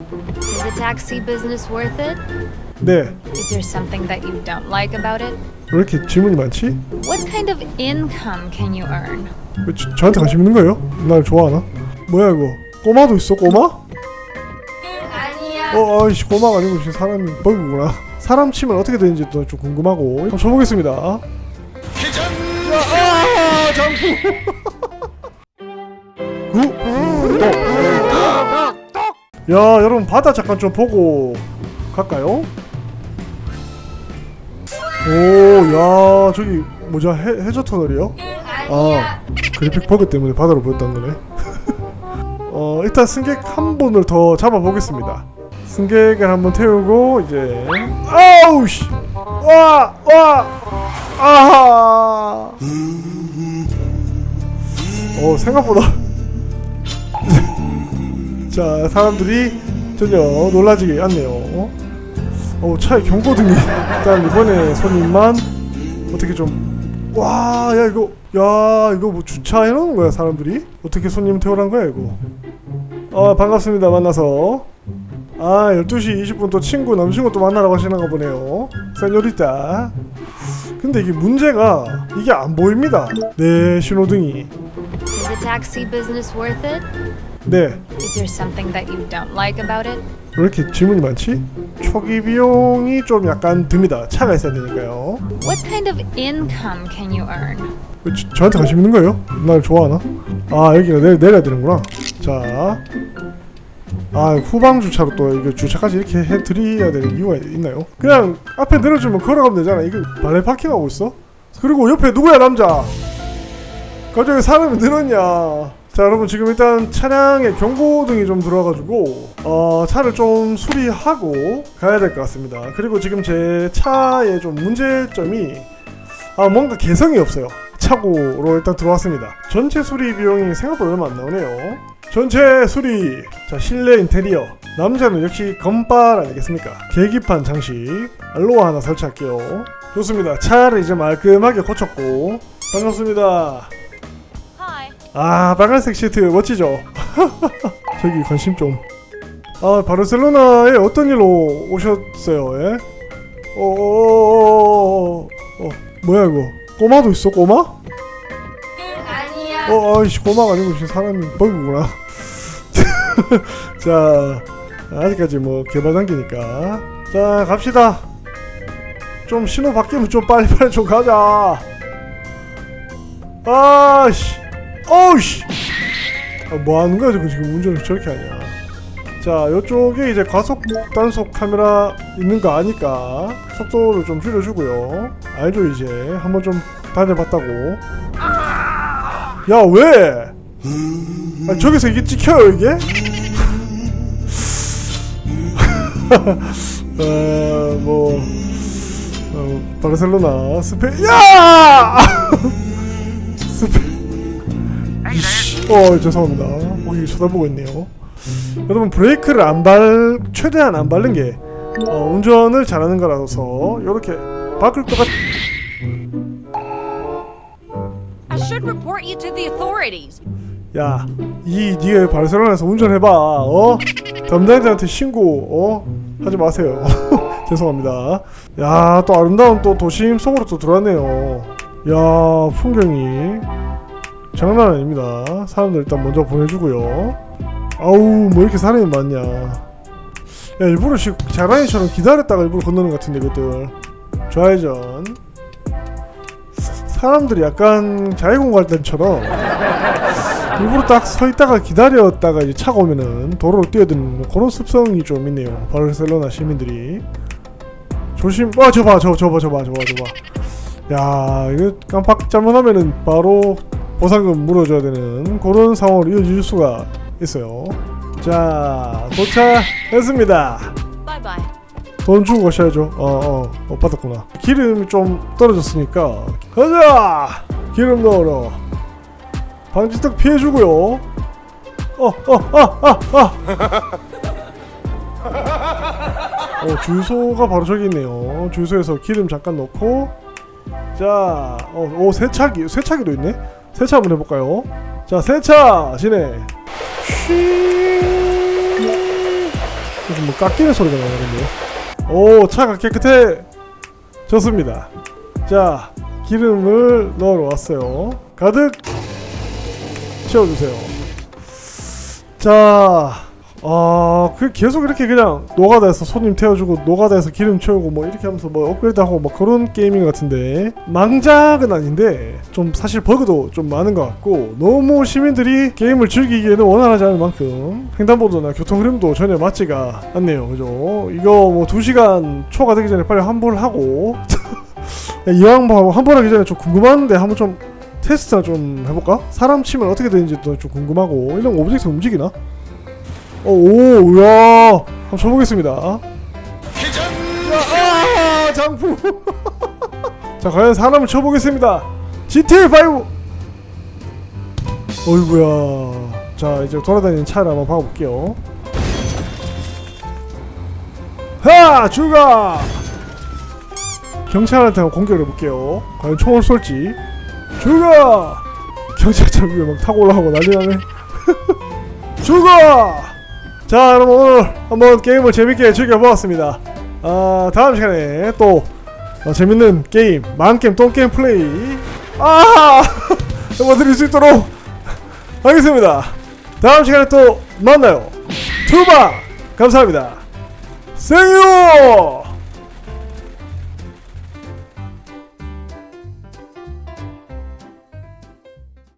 Is the taxi business worth it? 네. Is there something that you don't like about it? 왜 이렇게 질문이 많지? What kind of income can you earn? 왜 저, 저한테 관심 있는 거예요? 날 좋아하나? 뭐야 이거? 꼬마도 있어 꼬마? 아니야. 어 아이씨 꼬마가 아니고 진짜 사람이 버그구나 사람 치면 어떻게 되는지도 좀 궁금하고 한번 쳐보겠습니다 야, 아 장풍 구, 떡. 야 여러분 바다 잠깐 좀 보고 갈까요? 오야 저기 뭐죠? 해, 해저 터널이요? 아 그래픽 버그 때문에 바다로 보였다는 거네. 어 일단 승객 한 분을 더 잡아보겠습니다. 승객을 한번 태우고 이제 아우 씨 와와! 아하! 어 생각보다 자 사람들이 전혀 놀라지 않네요 어 차에 경고등이 일단 이번에 손님만 어떻게 좀 와, 야 이거 야 이거 뭐 주차해 놓은 거야 사람들이? 어떻게 손님 태우란 거야 이거? 아 반갑습니다 만나서 아 12시 20분 또 친구 남친구 또 만나러 가시는가 보네요 세뇨리타 근데 이게 문제가 이게 안 보입니다 네 신호등이 Is the taxi business worth it? 네 Is there something that you don't like about it? 왜 이렇게 질문이 많지? 초기 비용이 좀 약간 듭니다 차가 있어야 되니까요 What kind of income can you earn? 왜 저, 저한테 관심 있는 거예요? 날 좋아하나? 아 여기가 내, 내려야 되는구나 자 아, 후방 주차로 또 이거 주차까지 이렇게 해드려야 되는 이유가 있나요? 그냥 앞에 내려주면 걸어가면 되잖아. 이거 발레 파킹하고 있어? 그리고 옆에 누구야 남자? 갑자기 사람이 늘었냐? 자 여러분 지금 일단 차량에 경고등이 좀 들어와가지고 어 차를 좀 수리하고 가야 될 것 같습니다. 그리고 지금 제 차에 좀 문제점이 아 뭔가 개성이 없어요. 차고로 일단 들어왔습니다. 전체 수리 비용이 생각보다 얼마 안 나오네요. 전체 수리. 자 실내 인테리어. 남자는 역시 건빨 아니겠습니까? 계기판 장식. 알로하 하나 설치할게요. 좋습니다. 차를 이제 말끔하게 고쳤고 반갑습니다. 아 빨간색 시트 멋지죠? 저기 관심 좀. 아 바르셀로나에 어떤 일로 오셨어요? 예? 어 어어어어 어, 뭐야 이거? 꼬마도 있어 꼬마? 아니야. 어 아이씨 꼬마가 아니고 진짜 사람이 버그구나. 자 아직까지 뭐 개발 단계니까 자 갑시다. 좀 신호 바뀌면 좀 빨리빨리 좀 가자. 아씨, 어우씨. 아, 뭐 하는 거야 지금 지금 운전을 저렇게 하냐. 자, 이쪽에 이제 과속 단속 카메라 있는 거 아니까 속도를 좀 줄여주고요. 알죠 이제 한번 좀 다녀봤다고. 야 왜? 아, 저기서 이게 찍혀요 이게? 어 뭐 어, 바르셀로나 스페 야! 스페. 어 죄송합니다 거기 쳐다보고 있네요 여러분 브레이크를 안 발 최대한 안 밟는 게 어, 운전을 잘하는 거라서 이렇게 바꿀 것 같. I should report you to the authorities. 야, 이 네가 바르셀로나에서 운전해봐. 어? 담당자한테 신고 어 하지 마세요. 죄송합니다. 야, 또 아름다운 또 도심 속으로 또 들어왔네요. 야, 풍경이 장난 아닙니다. 사람들 일단 먼저 보내주고요. 아우, 뭐 이렇게 사람이 많냐. 야, 일부러 시, 자라니처럼 기다렸다가 일부러 건너는 것 같은데 이것들. 좌회전. 사람들이 약간 자유공갈단처럼 일부러 딱 서 있다가 기다렸다가 이제 차가 오면은 도로로 뛰어드는 그런 습성이 좀 있네요. 바르셀로나 시민들이 조심. 와 저봐 저 저봐 저봐 저봐 저봐. 야 이거 깜빡 잘못하면은 바로 보상금 물어줘야 되는 그런 상황으로 이어질 수가 있어요. 자 도착했습니다. Bye. 돈 주고 가셔야죠. 어 어 어, 받았구나. 기름이 좀 떨어졌으니까 가자. 기름 넣으러. 방지턱 피해주고요. 어 어 아 아 아. 어 주유소가 바로 저기 있네요. 주유소에서 기름 잠깐 넣고 자, 어, 오 세차기 세차기도 있네. 세차 한번 해볼까요? 자 세차 진행. 뭐 깎이는 소리가 나는데요. 오 차가 깨끗해 좋습니다. 자 기름을 넣으러 왔어요. 가득 채워주세요. 자, 아, 그 계속 이렇게 그냥 노가다에서 손님 태워주고 노가다에서 기름 채우고 뭐 이렇게 하면서 뭐 업그레이드하고 뭐 그런 게임인 것 같은데 망작은 아닌데 좀 사실 버그도 좀 많은 것 같고 너무 시민들이 게임을 즐기기에는 원활하지 않을 만큼 횡단보도나 교통 흐름도 전혀 맞지가 않네요, 그죠? 이거 뭐 2시간 초가 되기 전에 빨리 환불 하고 이왕 뭐 환불하기 전에 좀 궁금한데 한번 좀 테스트나 좀 해볼까? 사람 치면 어떻게 되는지도 좀 궁금하고 이런 오브젝트 움직이나? 어, 오, 야, 한번 쳐보겠습니다. 야, 아, 장풍. 자, 과연 사람을 쳐보겠습니다. GTA5. 어이구야. 자, 이제 돌아다니는 차를 한번 봐볼게요. 하, 죽어. 경찰한테 한번 공격을 해볼게요. 과연 총을 쏠지. 죽어! 경찰차 위에 막 타고 올라가고 난리 나네. 죽어! 자, 여러분 오늘 한번 게임을 재밌게 즐겨보았습니다. 아, 다음 시간에 또 어, 재밌는 게임, 만게임, 똥게임 플레이 아! 해보드릴 수 있도록 하겠습니다. 다음 시간에 또 만나요. 투바! 감사합니다. 생유!